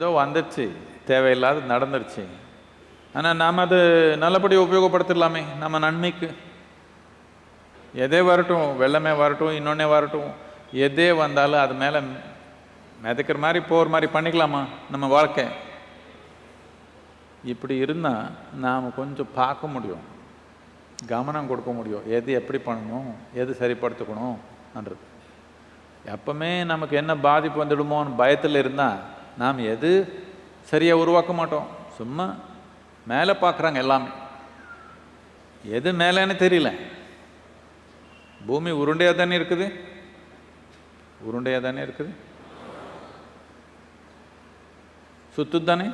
ஏதோ வந்துடுச்சு தேவையில்லாத நடந்துருச்சு. ஆனால் நாம் அது நல்லபடி உபயோகப்படுத்திடலாமே நம்ம நன்மைக்கு. எதே வரட்டும் வெள்ளமே வரட்டும் இன்னொன்னே வரட்டும். எதே வந்தாலும் அது மேலே மிதக்கிற மாதிரி போகிற மாதிரி பண்ணிக்கலாமா நம்ம வாழ்க்கை? இப்படி இருந்தால் நாம் கொஞ்சம் பார்க்க முடியும். கவனம் கொடுக்க முடியும். எது எப்படி பண்ணணும் எது சரிப்படுத்திக்கணும்ன்றது எப்பவுமே நமக்கு என்ன பாதிப்பு வந்துடுமோன்னு பயத்தில் இருந்தால் நாம் எது சரியாக உருவாக்க மாட்டோம்? சும்மா மேலே பார்க்குறாங்க எல்லாமே. எது மேலேன்னு தெரியல. பூமி உருண்டையாக தானே இருக்குது? உருண்டையாக தானே இருக்குது? சுத்து தானே?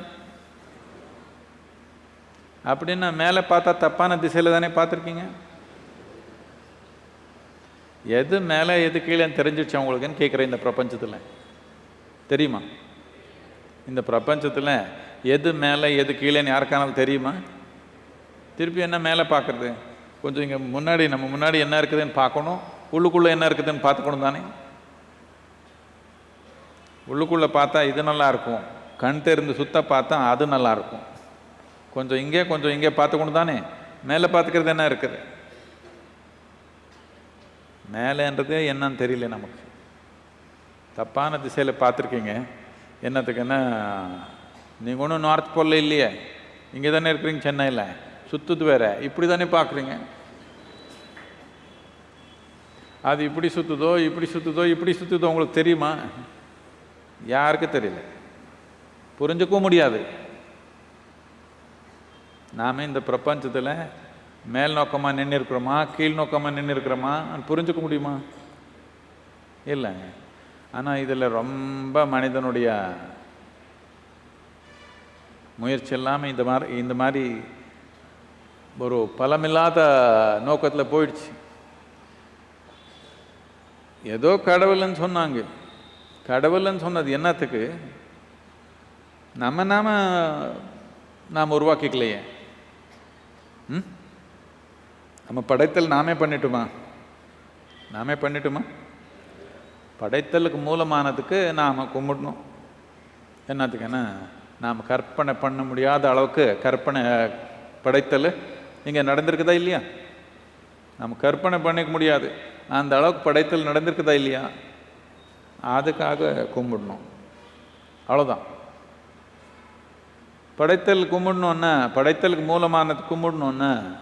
அப்படின்னா மேலே பார்த்தா தப்பான திசையில் தானே பார்த்துருக்கீங்க? எது மேலே எது கீழே தெரிஞ்சிச்சு அவங்களுக்குன்னு கேட்குறேன் இந்த பிரபஞ்சத்தில். தெரியுமா? இந்த பிரபஞ்சத்தில் எது மேலே எது கீழேன்னு யாருக்கானாலும் தெரியுமா? திருப்பி என்ன மேலே பார்க்குறது? கொஞ்சம் இங்கே முன்னாடி நம்ம முன்னாடி என்ன இருக்குதுன்னு பார்க்கணும். உள்ளுக்குள்ளே என்ன இருக்குதுன்னு பார்த்துக்கணும் தானே? உள்ளுக்குள்ளே பார்த்தா இது நல்லா இருக்கும். கண் தெரிந்து சுத்த பார்த்தா அது நல்லா இருக்கும். கொஞ்சம் இங்கே கொஞ்சம் இங்கே பார்த்துக்கணும் தானே? மேலே பார்த்துக்கிறது என்ன இருக்குது? மேலேன்றது என்னன்னு தெரியல நமக்கு. தப்பான திசையில் பார்த்துருக்கீங்க. என்னத்துக்குன்னா நீங்கள் ஒன்றும் நார்த் போலில் இல்லையே. இங்கே தானே இருக்கிறீங்க சென்னையில். சுற்றுது வேறு. இப்படி தானே பார்க்குறீங்க அது இப்படி சுற்றுதோ இப்படி சுற்றுதோ இப்படி சுற்றுதோ உங்களுக்கு தெரியுமா? யாருக்கும் தெரியல. புரிஞ்சுக்கவும் முடியாது. நாம் இந்த பிரபஞ்சத்தில் மேல் நோக்கமாக நின்று இருக்கிறோமா கீழ் நோக்கமாக நின்று இருக்கிறோமா புரிஞ்சுக்க முடியுமா? இல்லைங்க ஆனால் இதில் ரொம்ப மனிதனுடைய முயற்சி இல்லாமல் இந்த மாதிரி இந்த மாதிரி ஒரு பலமில்லாத நோக்கத்தில் போயிடுச்சு. ஏதோ கடவுள்னு சொன்னாங்க. கடவுள்னு சொன்னது என்னத்துக்கு? நம்ம நாம நாம் உருவாக்கிக்கலையே. ம்? நம்ம படைத்தல் நாமே பண்ணிட்டுமா? நாமே பண்ணிட்டுமா? படைத்தலுக்கு மூலமானதுக்கு நாம் கும்பிடணும். என்னத்துக்குன்னா நாம் கற்பனை பண்ண முடியாத அளவுக்கு கற்பனை படைத்தல் இங்கே நடந்திருக்குதா இல்லையா? நம்ம கற்பனை பண்ணிக்க முடியாது. அந்த அளவுக்கு படைத்தல் நடந்திருக்குதா இல்லையா? அதுக்காக கும்பிடணும். அவ்வளோதான் படைத்தல் கும்பிடணுன்னா படைத்தலுக்கு மூலமானது கும்பிடணுன்னா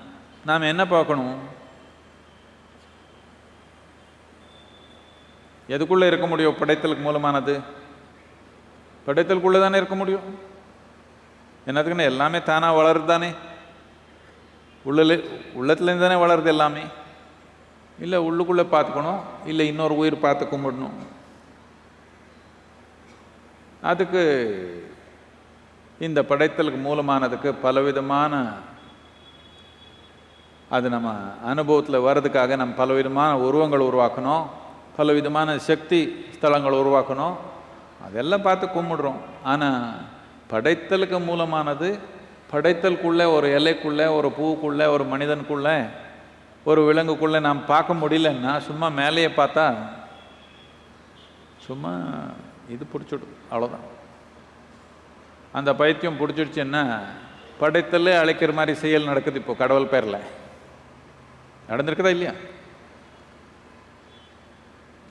நாம் என்ன பார்க்கணும்? எதுக்குள்ளே இருக்க முடியும்? படைத்தலுக்கு மூலமானது. படைத்தலுக்குள்ளே தானே இருக்க முடியும்? என்னத்துக்குன்னு எல்லாமே தானாக வளருது தானே. உள்ள உள்ளத்துலேருந்து தானே வளருது எல்லாமே. இல்லை உள்ளுக்குள்ளே பார்த்துக்கணும். இல்லை இன்னொரு உயிர் பார்த்து கும்பிடணும். அதுக்கு இந்த படைத்தலுக்கு மூலமானதுக்கு பலவிதமான அது நம்ம அனுபவத்தில் வர்றதுக்காக நம்ம பலவிதமான உருவங்கள் உருவாக்கணும். பல விதமான சக்தி ஸ்தலங்கள் உருவாக்கணும். அதெல்லாம் பார்த்து கும்பிடுறோம். ஆனால் படைத்தலுக்கு மூலமானது படைத்தலுக்குள்ளே ஒரு எல்லைக்குள்ளே ஒரு பூவுக்குள்ளே ஒரு மனிதனுக்குள்ளே ஒரு விலங்குக்குள்ளே நாம் பார்க்க முடியலன்னா சும்மா மேலேயே பார்த்தா சும்மா இது பிடிச்சிடும். அவ்வளோதான் அந்த பைத்தியம் பிடிச்சிடுச்சுன்னா படைத்தலே அழைக்கிற மாதிரி செயல் நடக்குது இப்போ கடவுள் பேரில். நடந்திருக்குதா இல்லையா?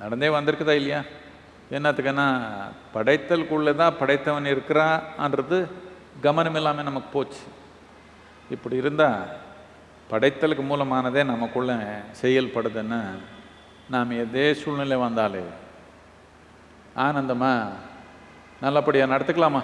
நடந்தே வந்திருக்குதா இல்லையா? என்னத்துக்குன்னா படைத்தலுக்குள்ளே தான் படைத்தவன் இருக்கிறான்றது கவனம் இல்லாமல் நமக்கு போச்சு. இப்படி இருந்தால் படைத்தலுக்கு மூலமானதே நமக்குள்ளே செயல்படுதுன்னு நாம் எதே சூழ்நிலை வந்தாலே ஆனந்தமாக நல்லபடியாக நடத்துக்கலாமா?